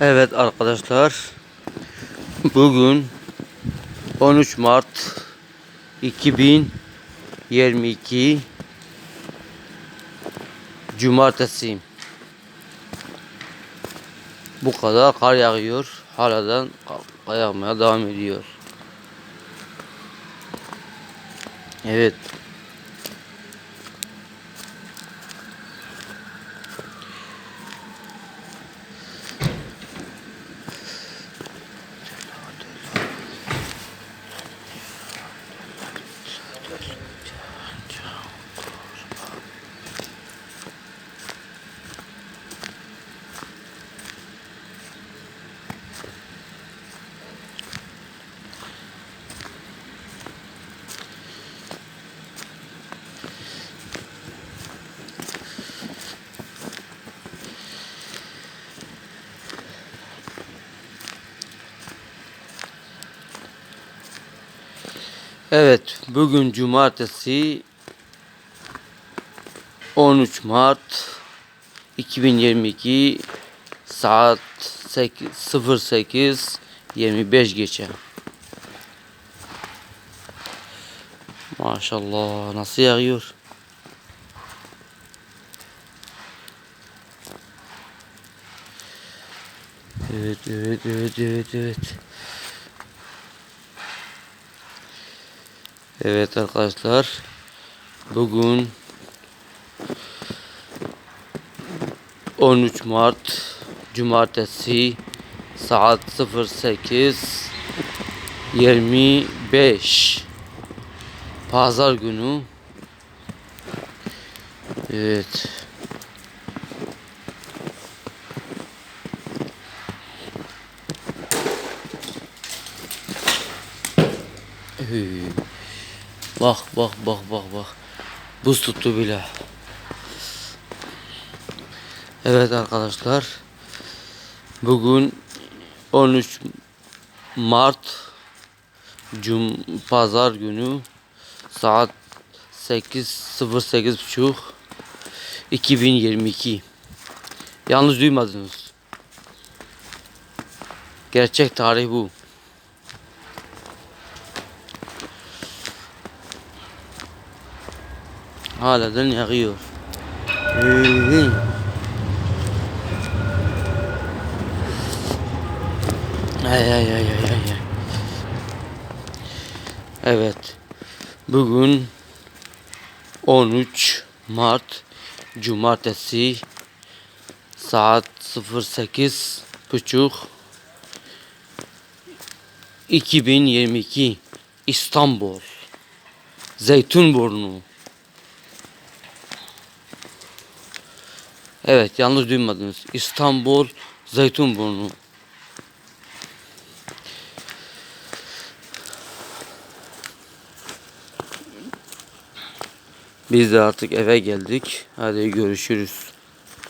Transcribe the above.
Evet arkadaşlar. Bugün 13 Mart 2022 Cumartesi. Bu kadar kar yağıyor. Haladan yağmaya devam ediyor. Evet. Evet, bugün cumartesi 13 Mart 2022 saat 8, 08 25 geçe. Maşallah nasıl yağıyor? Evet, evet, evet, evet, evet. Evet arkadaşlar. Bugün 13 Mart Cumartesi saat 08 25 Pazar günü Evet Hey. Bak bak bak bak bak. Buz tuttu bile. Evet arkadaşlar. Bugün 13 Mart Cum Pazar günü saat 8.08 buçuk 2022 Yalnız duymadınız. Gerçek tarih bu. Halen yağıyor. Ay ay ay ay ay. Evet. Bugün 13 Mart Cumartesi saat 08 buçuk 2022 İstanbul Zeytinburnu Evet yanlış duymadınız. İstanbul Zeytinburnu. Biz de artık eve geldik. Hadi görüşürüz.